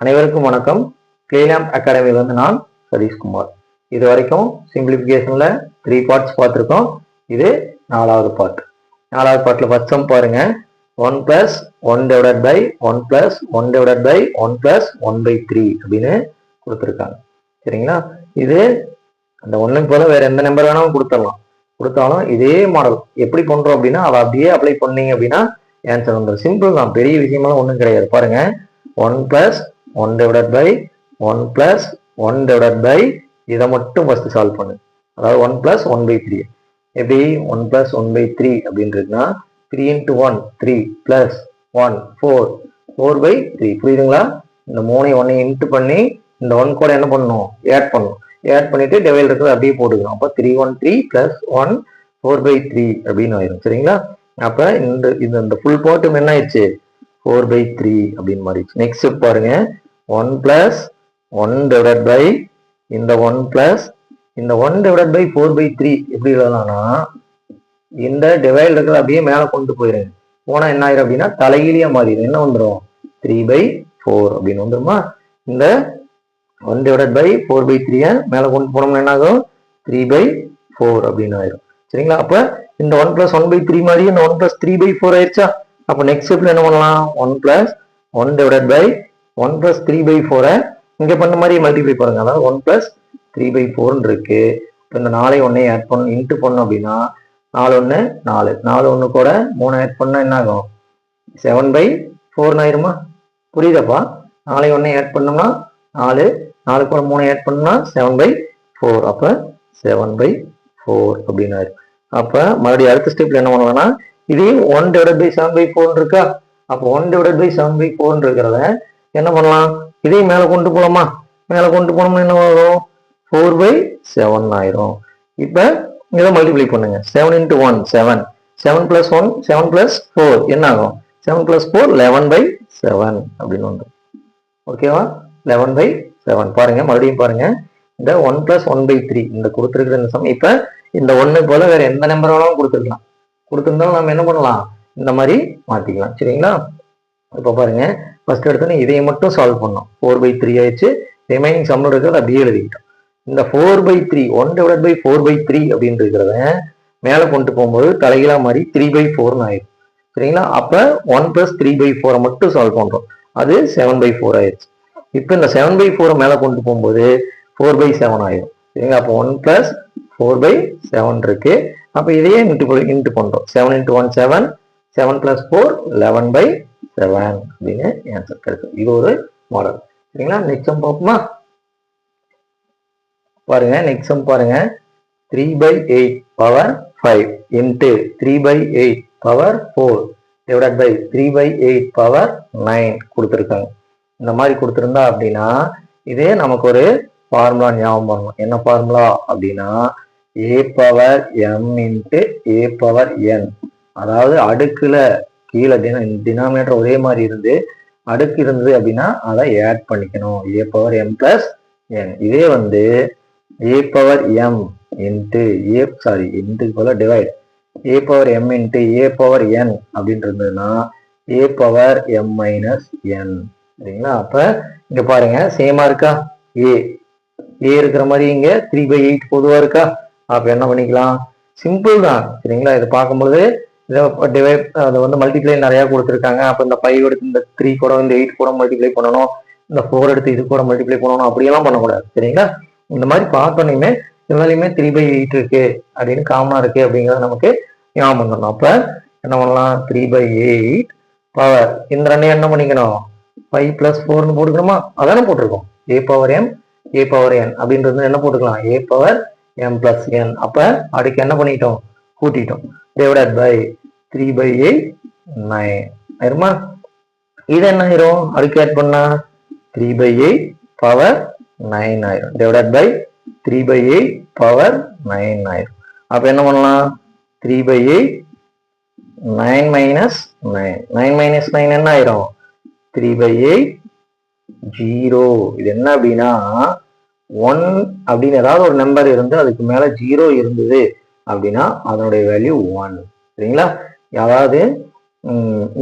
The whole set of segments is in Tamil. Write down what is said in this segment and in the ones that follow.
அனைவருக்கும் வணக்கம். கிளீலாம்ப் அகாடமியிலிருந்து நான் சதீஷ்குமார் இது வரைக்கும் சிம்பிளிஃபிகேஷனில் த்ரீ பார்ட்ஸ் பார்த்துருக்கோம். இது நாலாவது பார்ட் நாலாவது பார்ட்டில் ஃபர்ஸ்ட் சம் பாருங்க. One plus one divide by one plus one divide by one plus one by three அப்படின்னு கொடுத்துருக்காங்க. சரிங்களா? இது அந்த ஒன்றுக்கு போல வேற எந்த நம்பர் வேணாலும் கொடுத்துடலாம். கொடுத்தாலும் இதே மாடல் எப்படி பண்ணுறோம் அப்படின்னா அதை அப்படியே அப்ளை பண்ணீங்க அப்படின்னா ஆன்சர் வந்துடும் சிம்பிள் தான். பெரிய விஷயமெல்லாம் ஒன்றும் கிடையாது. பாருங்க. One plus one divided by one plus one divided by இதை மட்டும் ஃபஸ்ட்டு சால்வ் பண்ணு. அதாவது one plus one by three எப்படி? One plus one by three அப்படின்றதுனா three into one three plus one four four by three புரியுதுங்களா? இந்த மூணையும் ஒன்னையும் இன்ட்டு பண்ணி இந்த ஒன் கூட என்ன பண்ணணும் ஆட் பண்ணணும் ஆட் பண்ணிட்டு டெவைல் இருக்கிறது அப்படியே போட்டுக்கணும். அப்போ three one three plus one four by three அப்படின்னு ஆயிரும். சரிங்களா? அப்போ இந்த இந்த இந்த ஃபுல் போட்டும் என்ன ஆயிடுச்சு? ஃபோர் பை த்ரீ அப்படின்னு மாறிடுச்சு. நெக்ஸ்ட் பாருங்க. One plus one divide by இந்த ஒன் பிளஸ் இந்த one divide by four by three எப்படி எழுதலாம்னா இந்த டிவைட் இருக்கிறத அப்படியே மேலே கொண்டு போயிருங்க போனால் என்ன ஆயிரும் அப்படின்னா தலைகீழியா மாறிடும் என்ன வந்துடும் த்ரீ பை ஃபோர் அப்படின்னு வந்துருமா? இந்த one divide by four by த்ரீயை மேலே கொண்டு போனோம்னா என்ன ஆகும்? த்ரீ பை ஃபோர் அப்படின்னு ஆயிரும். சரிங்களா? அப்போ இந்த one plus one by three மாதிரி இந்த one plus three by four ஆயிடுச்சா? அப்போ நெக்ஸ்ட் ஸ்டெப்ல என்ன பண்ணலாம்? One plus one divide by one plus three by ஃபோரை இங்கே பண்ண மாதிரி மல்டிப்ளை பண்ணுங்க. அதாவது ஒன் பிளஸ் த்ரீ பை ஃபோர்னு இருக்கு. இப்போ இந்த நாளை ஒன்னே ஆட் பண்ண இன்ட்டு பண்ணோம் அப்படின்னா நாலு ஒன்று நாலு. நாலு ஒன்று கூட மூணு ஆட் பண்ணால் என்ன ஆகும்? செவன் பை ஃபோர்னு ஆயிருமா? புரியுதாப்பா? நாளை ஒன்னே ஆட் பண்ணோம்னா நாலு. நாலு கூட மூணு ஆட் பண்ணோம்னா செவன் பை ஃபோர் அப்போ செவன் பை ஃபோர் அப்படின்னு ஆயிரும். அப்போ மறுபடியும் அடுத்த ஸ்டெப்பில் என்ன பண்ணுவோம்னா இதே one divide by seven by ஃபோர்னு இருக்கா? அப்போ one divide by seven by ஃபோர்னு இருக்கிறத என்ன பண்ணலாம்? இதையும் மேலே கொண்டு போகலாமா மேலே கொண்டு போனோம்னா என்ன வரும்? ஃபோர் பை செவன் ஆயிரும். இப்போ இதை மல்டிப்ளை பண்ணுங்க. Seven into one seven seven plus one seven plus four என்ன ஆகும்? Seven plus four eleven by seven அப்படின்னு வந்து ஓகேவா லெவன் பை செவன் பாருங்க மறுபடியும் பாருங்க. இந்த one plus one by three இந்த கொடுத்துருக்குற இந்த சமயம் இப்போ இந்த ஒன்று போல வேற எந்த நம்பர் வேணாலும் கொடுத்துருக்கலாம். கொடுத்துருந்தாலும் நம்ம என்ன பண்ணலாம்? இந்த மாதிரி மாற்றிக்கலாம் சரிங்களா? இப்போ பாருங்க. ஃபர்ஸ்ட் எடுத்தோன்னே இதை மட்டும் சால்வ் பண்ணோம். ஃபோர் பை த்ரீ ஆயிடுச்சு. ரிமைனிங் சம்மில் இருக்கிறது அப்படியே எழுதிக்கிட்டோம். இந்த four by three one divide by four by three அப்படின்னு இருக்கிறத மேலே கொண்டு போகும்போது தலைகளாக மாதிரி த்ரீ பை ஃபோர்னு ஆயிடும். சரிங்களா? அப்போ ஒன் ப்ளஸ் த்ரீ பை ஃபோரை மட்டும் சால்வ் பண்ணுறோம் அது செவன் பை ஃபோர் ஆயிடுச்சு. இப்போ இந்த செவன் பை ஃபோரை மேலே கொண்டு போகும்போது ஃபோர் பை செவன் ஆயிடும். சரிங்களா? அப்போ one plus four by seven இருக்கு. அப்போ இதையே இன்ட்டு இன்ட்டு பண்ணுறோம் seven into one seven seven plus four eleven by seven அப்படின்னு ஆன்சர் கிடைக்கும் இது ஒரு மாடல் சரிங்களா? நெக்ஸ்ட் சம் பார்ப்போமா? பாருங்க நெக்ஸ்ட் சம் பாருங்க. Three by eight power five into three by eight power four divide by three by eight power nine கொடுத்துருக்காங்க. இந்த மாதிரி கொடுத்துருந்தா அப்படின்னா இதே நமக்கு ஒரு ஃபார்முலா ஞாபகம் பண்ணணும் என்ன ஃபார்முலா அப்படின்னா a power m into a power n அதாவது அடுக்கில் கீழே டினாமினேட்டர் ஒரே மாதிரி இருந்து அடுக்கு இருந்தது அப்படின்னா அதை ஆட் பண்ணிக்கணும். A power m plus n இதே வந்து a power m into a sorry இன்ட்டுக்கு போல divide a power m into a power n அப்படின்னு இருந்ததுன்னா a power m minus n சரிங்களா? அப்ப இங்க பாருங்க சேமா இருக்கா? ஏ ஏ இருக்கிற மாதிரி இங்க த்ரீ பை எயிட் பொதுவா இருக்கா? அப்ப என்ன பண்ணிக்கலாம்? சிம்பிள் தான். சரிங்களா? இதை பார்க்கும்போது இதை டிவைட் அதை வந்து மல்டிப்ளை நிறையா கொடுத்துருக்காங்க. அப்போ இந்த ஃபைவ் எடுத்து இந்த த்ரீ கூட இந்த எயிட் கூட மல்டிப்ளை பண்ணணும். இந்த ஃபோர் எடுத்து இது கூட மல்டிப்ளை பண்ணணும். அப்படியெல்லாம் பண்ணக்கூடாது. சரிங்களா? இந்த மாதிரி பார்த்தோன்னே எல்லாத்தையுமே த்ரீ பை எயிட் இருக்கு. அப்படின்னு காமனா இருக்கு அப்படிங்கிறத நமக்கு ஞாபகம் பண்ணணும் அப்ப என்ன பண்ணலாம்? த்ரீ பை எயிட் பவர் இந்த ரெண்டையும் என்ன பண்ணிக்கணும்? ஃபைவ் பிளஸ் ஃபோர்னு போட்டுக்கணுமா? அதானே போட்டிருக்கோம். A power m a power n அப்படின்றது என்ன போட்டுக்கலாம்? A power m plus n அப்ப அதுக்கு என்ன பண்ணிட்டோம்? கூட்டிட்டோம். Divided by three by eight nine ஆயிருமா? இது என்ன ஆயிரும்? அதுக்கு ஆட் பண்ணா three by eight power nine ஆயிரும். Divided by three by eight power nine ஆயிரும். அப்ப என்ன பண்ணலாம்? Three by eight nine minus nine nine minus nine என்ன ஆயிரும்? த்ரீ பை எயிட் ஜீரோ இது என்ன அப்படின்னா ஒன் அப்படின்னு ஏதாவது ஒரு நம்பர் இருந்து அதுக்கு மேல ஜீரோ இருந்தது. அப்படின்னா அதனுடைய வேல்யூ ஒன் சரிங்களா? அதாவது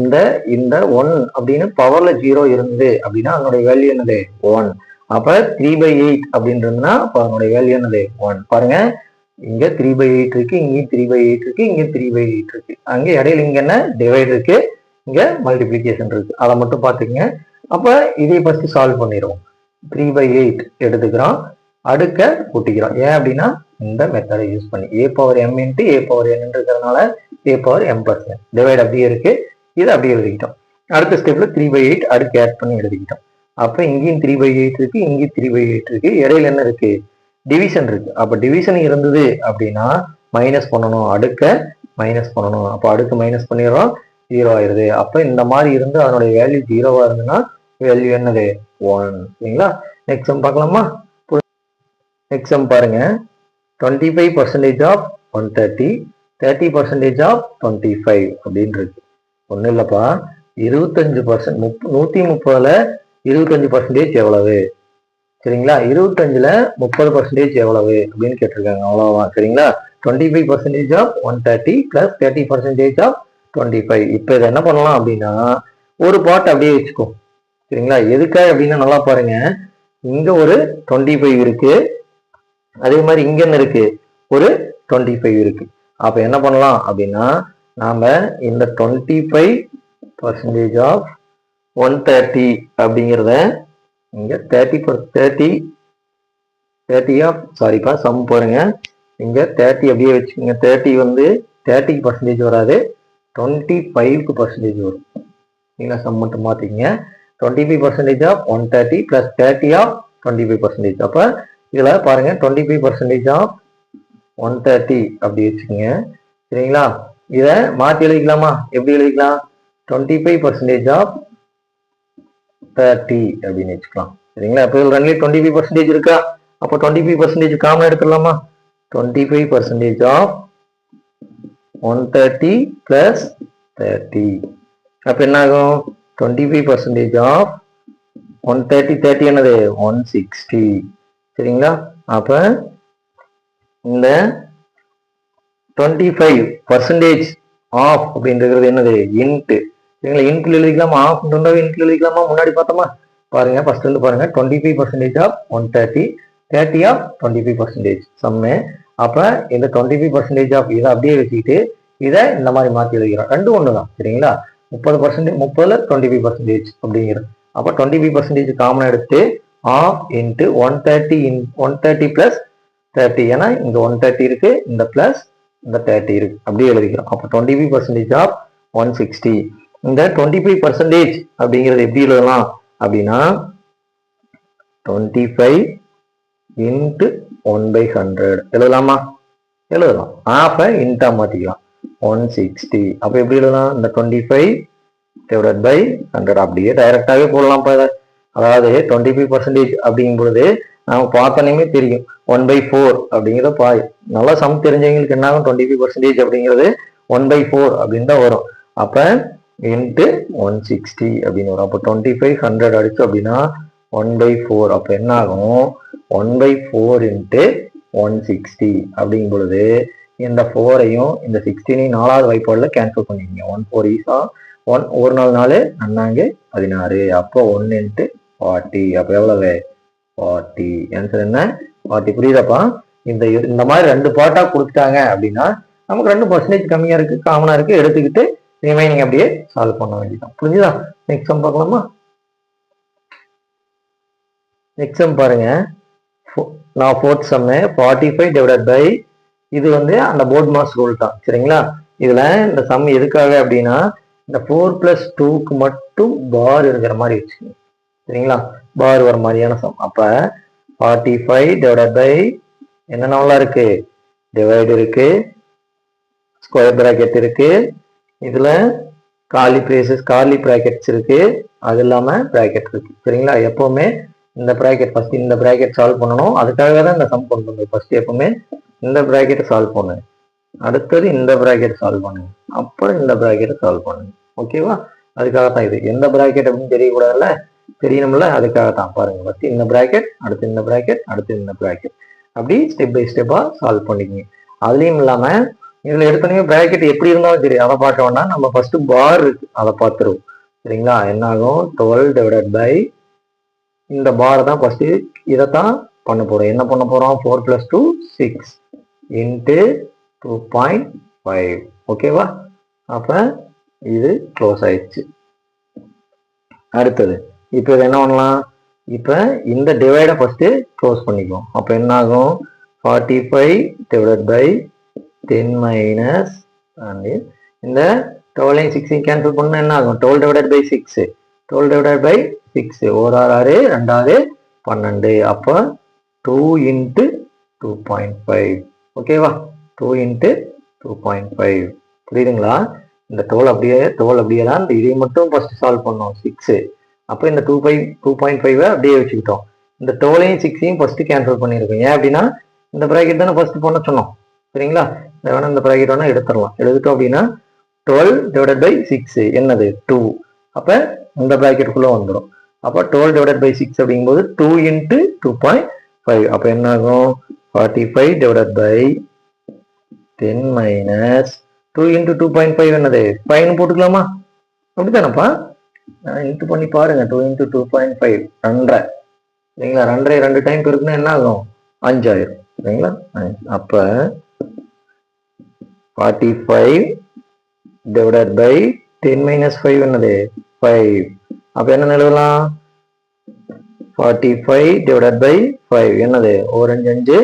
இந்த இந்த ஒன் அப்படின்னு பவர்ல ஜீரோ இருந்து அப்படின்னா அதனுடைய வேல்யூ என்னது? ஒன் அப்ப த்ரீ பை எயிட் அப்படின்றதுன்னா அதனுடைய வேல்யூ என்னது? ஒன் பாருங்க. இங்க த்ரீ பை எயிட் இருக்கு இங்கேயும் த்ரீ பை எயிட் இருக்கு இங்கே த்ரீ பை எயிட் இருக்கு. அங்க இடையில இங்க என்ன? டிவைட் இருக்கு. இங்க மல்டிப்ளிகேஷன் இருக்கு. அதை மட்டும் பாத்துக்கங்க அப்ப இதை ஃபர்ஸ்ட் சால்வ் பண்ணிடுவோம். த்ரீ பை எயிட் எடுத்துக்கிறோம். அடுக்க கூட்டிக்கிறோம் ஏன் அப்படின்னா இந்த மெத்தடை யூஸ் பண்ணி. A power m into a power n இருக்கிறதுனால a power m plus n divide அப்படியே இருக்கு. இது அப்படியே எழுதிக்கிட்டோம். அடுத்த ஸ்டெப்ல த்ரீ பை எயிட் அடுக்கு ஆட் பண்ணி எழுதிக்கிட்டோம். அப்ப இங்கேயும் த்ரீ பை எயிட் இருக்கு இங்கேயும் த்ரீ பை எயிட் இருக்கு. இடையில என்ன இருக்கு? டிவிஷன் இருக்கு. அப்ப டிவிஷன் இருந்தது அப்படின்னா மைனஸ் பண்ணணும். அடுக்க மைனஸ் பண்ணணும். அப்ப அடுக்கு மைனஸ் பண்ணிடுறோம். ஜீரோ ஆயிருது. அப்ப இந்த மாதிரி இருந்து அதனுடைய வேல்யூ ஜீரோவா இருந்ததுன்னா வேல்யூ என்னது? ஒன் சரிங்களா? நெக்ஸ்ட் பார்க்கலாமா? எக்ஸாம் பாருங்க. Twenty five percentage of one thirty thirty percentage of twenty five அப்படின்னு இருக்கு ஒன்றும் இல்லைப்பா. இருபத்தஞ்சு பர்சன்ட் முப் நூற்றி முப்பதில் இருபத்தஞ்சு பர்சன்டேஜ் எவ்வளவு? சரிங்களா? இருபத்தஞ்சில் முப்பது பர்சன்டேஜ் எவ்வளவு? அப்படின்னு கேட்டிருக்காங்க. அவ்வளோதான் சரிங்களா? Twenty five percentage of one thirty plus thirty percentage of twenty five இப்போ இதை என்ன பண்ணலாம் அப்படின்னா ஒரு பாட் அப்படியே வச்சுக்கோ. சரிங்களா? எதுக்காக அப்படின்னா நல்லா பாருங்க. இங்கே ஒரு டுவெண்ட்டி ஃபைவ் இருக்குது அதே மாதிரி இங்க என்ன இருக்கு? ஒரு டுவெண்ட்டி ஃபைவ் இருக்கு. அப்ப என்ன பண்ணலாம் அப்படின்னா நாம இந்த twenty five percentage of one thirty அப்படிங்கிறத இங்க தேர்ட்டி தேர்ட்டி தேர்ட்டி ஆஃப் சாரிப்பா சம் பாருங்க இங்க தேர்ட்டி அப்படியே வச்சுக்கோங்க. தேர்ட்டி வந்து தேர்ட்டிக்கு பர்சன்டேஜ் வராது. டுவெண்ட்டி ஃபைவ்க்கு பர்சன்டேஜ் வரும். நீங்கள் சம் மட்டும் பார்த்தீங்க twenty five percentage of one thirty plus thirty of twenty five percentage அப்போ இதில் பாருங்க twenty five percentage of one thirty அப்படி வச்சுக்கோங்க. சரிங்களா? இதை மாற்றி எழுதிக்கலாமா? எப்படி எழுதிக்கலாம்? Twenty five percentage of thirty அப்படின்னு வச்சுக்கலாம். சரிங்களா? இப்போ இதில் ரெண்டுலேயும் டுவெண்ட்டி ஃபைவ் பர்சன்டேஜ் இருக்கா? அப்போ twenty five percentage common எடுத்துடலாமா? Twenty five percentage of one thirty plus thirty அப்போ என்ன ஆகும் twenty five percentage of one thirty thirty என்னது? ஒன் சிக்ஸ்டி சரிங்களா? அப்போ இந்த டுவெண்ட்டி ஃபைவ் பர்சன்டேஜ் ஆஃப் அப்படின்றது என்னது? இன்ட்டு சரிங்களா? இன்ட்ல எழுதிக்கலாமா? ஆஃப் இன்ட்ல எழுதிக்கலாமா? முன்னாடி பார்த்தோமா? பாருங்க ஃபர்ஸ்ட் வந்து பாருங்க. Twenty five percentage of one thirty thirty of twenty five percentage sum. அப்போ இந்த டுவெண்ட்டி ஃபைவ் பர்சன்டேஜ் ஆஃப் இதை அப்படியே வச்சுக்கிட்டு இதை இந்த மாதிரி மாற்றி எழுதிக்கிறோம். ரெண்டும் ஒன்று தான் சரிங்களா? முப்பது பர்சன்டேஜ் முப்பதுல டுவெண்ட்டி ஃபைவ் பர்சன்டேஜ் அப்படிங்கிறது அப்போ டுவெண்ட்டி ஃபைவ் பர்சன்டேஜ் காமனாக எடுத்து of into one thirty in one thirty plus thirty ஏன்னா இங்கே ஒன் தேர்ட்டி இருக்கு இந்த ப்ளஸ் இந்த தேர்ட்டி இருக்கு. அப்படியே எழுதிக்கிறோம். அப்போ twenty five percentage of one sixty இந்த டுவெண்ட்டி ஃபைவ் பர்சன்டேஜ் அப்படிங்கிறது எப்படி எழுதலாம்? அப்படின்னா twenty five into one by hundred எழுதலாமா. எழுதலாம் ஆஃபை இன்ட்டா மாற்றிக்கலாம் ஒன் சிக்ஸ்டி அப்போ எப்படி எழுதலாம்? இந்த twenty five divide by hundred அப்படியே டைரக்டாகவே போடலாம் இப்போ அதை அதாவது டுவெண்ட்டி ஃபைவ் பர்சன்டேஜ் அப்படிங்கும் பொழுது நம்ம பார்த்தோன்னே தெரியும். ஒன் பை ஃபோர் அப்படிங்கிறத பா நல்லா சம் தெரிஞ்சவங்களுக்கு என்ன ஆகும்? டுவெண்ட்டி ஃபைவ் பர்சன்டேஜ் அப்படிங்கிறது ஒன் பை ஃபோர் அப்படின்னு தான் வரும். அப்போ இன்ட்டு ஒன் சிக்ஸ்டி அப்படின்னு வரும். அப்போ டுவெண்ட்டி ஃபைவ் ஹண்ட்ரட் அடிச்சு அப்படின்னா ஒன் பை ஃபோர் அப்போ என்ன ஆகும்? One by four into one sixty அப்படிங்கும் பொழுது இந்த ஃபோரையும் இந்த சிக்ஸ்டீனையும் நாலாவது வாய்ப்பாடில் கேன்சல் பண்ணிக்கங்க ஒன் ஃபோர் ஈஸா ஒன் ஒரு நாள் நாலு நன்னாங்க பதினாறு. அப்போ ஒன்றுன்ட்டு ஃபார்ட்டி அப்போ எவ்வளவு? ஃபார்ட்டி ஆன்சர் என்ன? ஃபார்ட்டி புரியுதாப்பா? இந்த இந்த மாதிரி ரெண்டு பார்ட்டாக கொடுத்துட்டாங்க அப்படின்னா நமக்கு ரெண்டு பர்சன்டேஜ் கம்மியாக இருக்கு காமனாக இருக்கு எடுத்துக்கிட்டு ரிமைனிங் அப்படியே சால்வ் பண்ண வேண்டியதான் புரிஞ்சுதா? நெக்ஸ்ட் சம் பார்க்கலாமா? நெக்ஸ்ட் சம் பாருங்க. நான் fourth sum forty five divide by இது வந்து அந்த போர்ட் மாஸ் ரூல் தான். சரிங்களா? இதில் இந்த சம் எதுக்காக அப்படின்னா இந்த ஃபோர் ப்ளஸ் டூக்கு மட்டும் பார் இருக்கிற மாதிரி வச்சுக்கோங்க. சரிங்களா? பார் வர மாதிரியான சம் அப்ப ஃபார்ட்டி ஃபைவ் டிவைட் பை என்னென்னலாம் இருக்கு? டிவைடு இருக்கு. ஸ்கொயர் ப்ராக்கெட் இருக்கு. இதுல காலி பிளேசஸ் காலி ப்ராக்கெட்ஸ் இருக்கு. அது இல்லாம ப்ராக்கெட் இருக்கு. சரிங்களா? எப்பவுமே இந்த ப்ராக்கெட் ஃபர்ஸ்ட் இந்த ப்ராக்கெட் சால்வ் பண்ணணும். அதுக்காக தான் இந்த சம் கொண்டு வந்தோம் ஃபர்ஸ்ட் எப்பவுமே இந்த ப்ராக்கெட்டை சால்வ் பண்ணுங்க அடுத்தது இந்த ப்ராக்கெட் சால்வ் பண்ணுங்க அப்புறம் இந்த ப்ராக்கெட்டை சால்வ் பண்ணுங்க ஓகேவா அதுக்காக தான் இது. எந்த ப்ராக்கெட் அப்படின்னு தெரியக்கூடாதுல்ல? தெரியணும்ல? அதுக்காக தான் பாருங்க ஃபர்ஸ்ட் இந்த ப்ராக்கெட் அடுத்து இந்த ப்ராக்கெட் அடுத்து இந்த ப்ராக்கெட் அப்படி ஸ்டெப் பை ஸ்டெப்பாக சால்வ் பண்ணிக்கங்க. அதுலேயும் இல்லாமல் இதில் எடுத்தோடனே ப்ராக்கெட் எப்படி இருந்தாலும் சரி அதை பார்க்கணும்னா நம்ம ஃபஸ்ட்டு பார் இருக்கு அதை பார்த்துருவோம். சரிங்களா? என்ன ஆகும்? டுவெல் டிவைடட் பை இந்த பார் தான் ஃபஸ்ட்டு இதை தான் பண்ண போகிறோம் என்ன பண்ண போகிறோம் four plus two six into two point five ஓகேவா அப்போ இது க்ளோஸ் ஆயிடுச்சு. அடுத்தது. இப்போ இது என்ன பண்ணலாம்? இப்போ இந்த டிவைடை ஃபஸ்ட்டு க்ளோஸ் பண்ணிக்குவோம். அப்போ என்ன ஆகும் forty five divide by ten minus இந்த டுவெல்லையும் சிக்ஸையும் கேன்சல் பண்ணால் என்ன ஆகும் twelve divided by six twelve divided by six ஒரு ஆறு ஆறு ரெண்டாவது பன்னெண்டு. அப்போ two into two point five ஓகேவா two into two point five புரியுதுங்களா? இந்த டோல் அப்படியே டோல் அப்படியே தான் இந்த இதை மட்டும் ஃபஸ்ட்டு சால்வ் பண்ணோம். சிக்ஸு அப்போ இந்த டூ ஃபைவ் டூ பாயிண்ட் ஃபைவை அப்படியே வச்சுக்கிட்டோம். இந்த டுவெலையும் சிக்ஸையும் ஃபஸ்ட்டு கேன்சல் பண்ணியிருக்கோம். ஏன் அப்படின்னா இந்த ப்ராக்கெட் தானே ஃபஸ்ட்டு பண்ண சொன்னோம். சரிங்களா? இந்த வேணா இந்த ப்ராக்கெட் வேணால் எடுத்துடலாம். எடுத்துட்டோம் அப்படின்னா டுவெல் டிவைடட் பை சிக்ஸ் என்னது? டூ அப்போ இந்த ப்ராக்கெட்டுக்குள்ளே வந்துடும் அப்போ டுவெல் டிவைடட் பை சிக்ஸ் அப்படிங்கும்போது two into two point five அப்போ என்ன ஆகும் forty five divided by ten minus two into two point five என்னது? ஃபைவ்னு போட்டுக்கலாமா? அப்படித்தானப்பா? இன்ட்டு பண்ணி பாருங்க two into two point five ரெண்டரை சரிங்களா? ரெண்டரை ரெண்டு டைம் இருக்குன்னா என்ன ஆகும்? அஞ்சாயிரம். சரிங்களா? அப்ப forty five divided by ten minus five என்னது? ஃபைவ் அப்போ என்ன நிலவலாம்? Forty five divided by five என்னது? ஒரு அஞ்சு அஞ்சு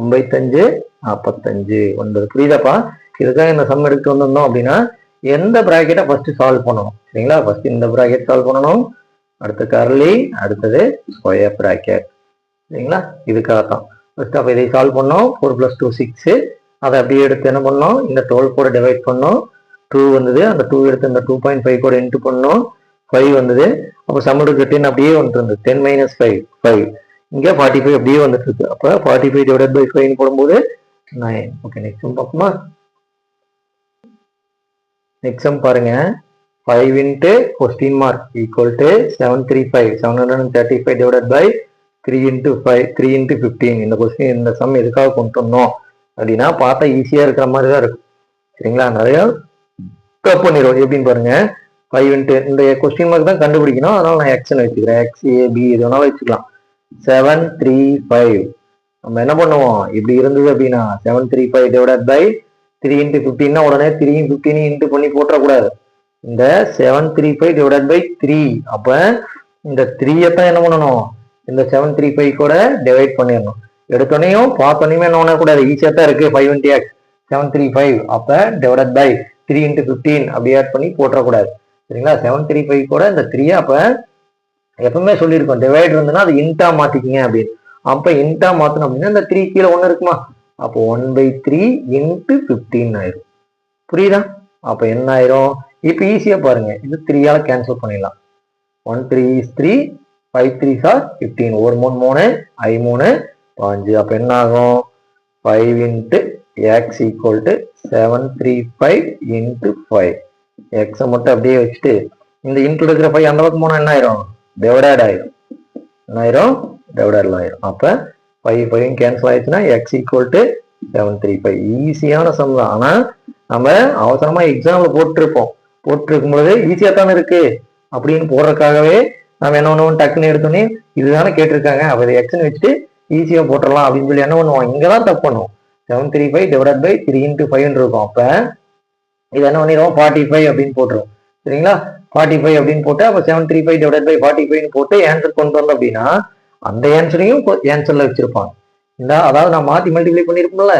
ஒன்பத்தஞ்சு நாற்பத்தஞ்சு ஒன்பது. புரியுதாப்பா? இதுக்காக இந்த சம் எடுத்து வந்திருந்தோம் அப்படின்னா எந்த ப்ராக்கெட்டை ஃபர்ஸ்ட் சால்வ் பண்ணணும்? சரிங்களா? ஃபர்ஸ்ட் இந்த ப்ராக்கெட் சால்வ் பண்ணணும். அடுத்து கர்லி அடுத்தது ஸ்கொயர் ப்ராக்கெட் சரிங்களா? இதுக்காக தான் ஃபர்ஸ்ட் அப்போ இதை சால்வ் பண்ணோம். ஃபோர் ப்ளஸ் டூ சிக்ஸு அதை அப்படியே எடுத்து என்ன பண்ணோம்? இந்த டுவெல் கூட டிவைட் பண்ணோம். டூ வந்தது. அந்த டூ எடுத்து இந்த டூ பாயிண்ட் ஃபைவ் கூட இன்ட்டு பண்ணோம். ஃபைவ் வந்தது. அப்போ சம்மடுக்கு டென் அப்படியே வந்துட்டு இருந்தது. டென் மைனஸ் ஃபைவ் ஃபைவ் இங்கே ஃபார்ட்டி ஃபைவ் அப்படியே வந்துட்டு இருக்கு. அப்போ ஃபார்ட்டி ஃபைவ் டிவைட் பை ஃபைவ்னு போடும்போது நைன் ஓகே நெக்ஸ்ட் பார்ப்போமா? நெக்ஸ்ட் சம் பாருங்க. Five into question mark equal to seven three five seven hundred and thirty five divide by three into five three into fifteen இந்த கொஸ்டின் இந்த சம் எதுக்காக கொண்டு வந்தோம் அப்படின்னா பார்த்தா ஈஸியாக இருக்கிற மாதிரி தான் இருக்கும். சரிங்களா? நிறைய கப் பண்ணிடுவோம் எப்படின்னு பாருங்க. ஃபைவ் இன்ட்டு இந்த கொஸ்டின் மார்க் தான் கண்டுபிடிக்கணும். அதனால நான் எக்ஸ்னு வச்சுக்கிறேன். எக்ஸ் ஏ பி எது வேணாலும் வச்சுக்கலாம். செவன் த்ரீ ஃபைவ் நம்ம என்ன பண்ணுவோம்? இப்படி இருந்தது அப்படின்னா seven three five divide by three into ஃபிஃப்டின்னா உடனே த்ரீ ஃபிஃப்டின் இன்ட்டு பண்ணி போட்டக்கூடாது இந்த seven three five divide by three அப்போ இந்த த்ரீயை தான் என்ன பண்ணணும்? இந்த செவன் த்ரீ ஃபைவ் கூட டிவைட் பண்ணிடணும். எடுத்தோடனையும் பார்த்தோன்னே என்ன பண்ணக்கூடாது? ஈஸியாக தான் இருக்குது five into x seven three five அப்போ divide by three into fifteen அப்படி ஆட் பண்ணி போட்டுறக்கூடாது. சரிங்களா? செவன் த்ரீ ஃபைவ் கூட இந்த த்ரீயை அப்போ எப்பவுமே சொல்லியிருக்கோம். டிவைட் இருந்ததுன்னா அது இன்டா மாற்றிக்கிங்க அப்படின்னு. அப்போ இன்டா மாற்றணும் அப்படின்னா இந்த த்ரீ கீழே ஒன்று இருக்குமா? அப்போ one by three into fifteen ஆயிரும். புரியுதா? அப்போ என்ன ஆயிரும்? இப்போ ஈஸியாக பாருங்க. இது த்ரீயால கேன்சல் பண்ணிடலாம். One three is three five three sir fifteen ஒரு மூணு மூணு ஐ மூணு பாஞ்சு. அப்போ என்ன ஆகும்? Five into x equal to seven three five into five எக்ஸை மட்டும் அப்படியே வச்சுட்டு இந்த இன்ட்டு இருக்கிற ஃபைவ் அந்த பக்கம் போனால் என்ன ஆயிரும்? டிவைடட் ஆயிரும். என்ன ஆயிரும்? டிவைடட்ல ஆயிரும். அப்போ ஃபைவ் ஃபைவ் கேன்சல் ஆயிடுச்சுன்னா x equal to seven three five ஈஸியான சம் தான். ஆனால் நம்ம அவசரமாக எக்ஸாமில் போட்டிருப்போம். போட்டிருக்கும் பொழுது ஈஸியாக தானே இருக்கு? அப்படின்னு போடுறதுக்காகவே நம்ம என்ன பண்ணுவோம் டக்குன்னு எடுத்தோன்னே இதுதானே கேட்டிருக்காங்க. அப்போ இதை எக்ஸ்னு வச்சுட்டு ஈஸியாக போட்டுடலாம் அப்படின்னு சொல்லி என்ன பண்ணுவோம்? இங்கே தான் தப்பு பண்ணுவோம். Seven three five divide by three into ஃபைவ்னு இருக்கும். அப்போ இது என்ன பண்ணிடுவோம்? ஃபார்ட்டி ஃபைவ் அப்படின்னு போட்டுரும் சரிங்களா? ஃபார்ட்டி ஃபைவ் அப்படின்னு போட்டு அப்போ seven three five divide by forty ஃபைவ்னு போட்டு ஆன்சர் கொண்டு வந்தோம் அப்படின்னா அந்த ஆன்சரையும் ஆன்சர்ல வச்சிருப்பாங்க. இந்த அதாவது நான் மாத்தி மல்டிப்ளை பண்ணியிருப்போம்ல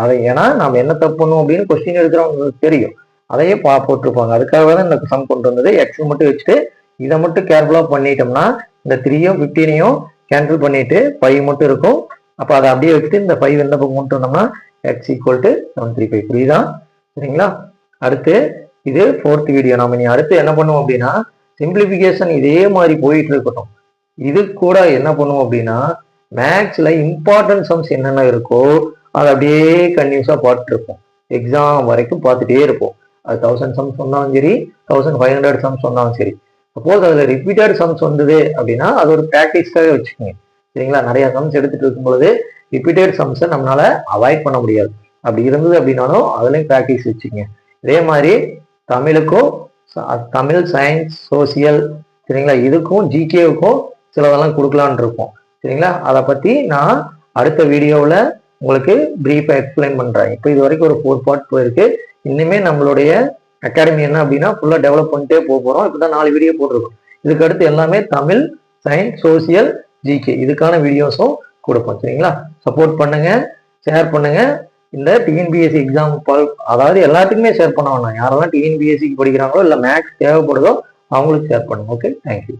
அதை ஏன்னா நாம் என்ன தப்பு பண்ணுவோம் அப்படின்னு கொஸ்டின் எடுக்கிறவங்களுக்கு தெரியும். அதையே பா போட்டிருப்பாங்க. அதுக்காக தான் இந்த சம் கொண்டு வந்தது. எக்ஸ் மட்டும் வச்சுட்டு இதை மட்டும் கேர்ஃபுல்லாக பண்ணிட்டோம்னா இந்த த்ரீயும் ஃபிஃப்டீனையும் கேன்சல் பண்ணிட்டு ஃபைவ் மட்டும் இருக்கும். அப்போ அதை அப்படியே வச்சுட்டு இந்த ஃபைவ் எந்த பக்கம் கொண்டு வந்தோம்னா x equal to seven three five புரியுதா? சரிங்களா? அடுத்து இது ஃபோர்த் வீடியோ நம்ம இனி அடுத்து என்ன பண்ணுவோம் அப்படின்னா சிம்பிளிஃபிகேஷன் இதே மாதிரி போயிட்டு இருக்கட்டும். இது கூட என்ன பண்ணுவோம் அப்படின்னா மேக்ஸ்ல இம்பார்ட்டன்ட் சம்ஸ் என்னென்ன இருக்கோ அதை அப்படியே கண்டினியூஸாக பார்த்துட்டு இருப்போம் எக்ஸாம் வரைக்கும் பார்த்துட்டே இருப்போம். அது தௌசண்ட் சம்ஸ் சொன்னாலும் சரி தௌசண்ட் ஃபைவ் ஹண்ட்ரட் சம்ஸ் சொன்னாலும் சரி. சப்போஸ் அதில் ரிப்பீட்டட் சம்ஸ் வந்தது அப்படின்னா அது ஒரு ப்ராக்டிஸ்க்காக வச்சுக்கோங்க. சரிங்களா? நிறைய சம்ஸ் எடுத்துட்டு இருக்கும் பொழுது ரிப்பீட்டட் சம்ஸை நம்மளால அவாய்ட் பண்ண முடியாது. அப்படி இருந்தது அப்படின்னாலும் அதுலேயும் ப்ராக்டிஸ் வச்சுக்கோங்க. இதே மாதிரி தமிழுக்கும் தமிழ் சயின்ஸ் சோசியல் சரிங்களா? இதுக்கும் ஜிகேவுக்கும் சிலதெல்லாம் கொடுக்கலான்னு இருக்கோம். சரிங்களா? அதை பற்றி நான் அடுத்த வீடியோவில் உங்களுக்கு ப்ரீஃபாக எக்ஸ்பிளைன் பண்ணுறேன் இப்போ இது வரைக்கும் ஒரு ஃபோர் பார்ட் போயிருக்கு. இன்னுமே நம்மளுடைய அகாடமி என்ன அப்படின்னா ஃபுல்லாக டெவலப் பண்ணிட்டே போக போகிறோம் இப்போ தான் நாலு வீடியோ போட்டிருக்கோம். இதுக்கு அடுத்து எல்லாமே தமிழ் சயின்ஸ் சோசியல் ஜிகே இதுக்கான வீடியோஸும் கொடுப்போம். சரிங்களா? சப்போர்ட் பண்ணுங்க ஷேர் பண்ணுங்க. இந்த டிஎன்பிஎஸ்சி எக்ஸாம் அதாவது எல்லாத்துக்குமே ஷேர் பண்ண வேணாம். யாரெல்லாம் டிஎன்பிஎஸ்சிக்கு படிக்கிறாங்களோ இல்லை மேக்ஸ் தேவைப்படுதோ அவங்களுக்கு ஷேர் பண்ணுங்க. Okay thank you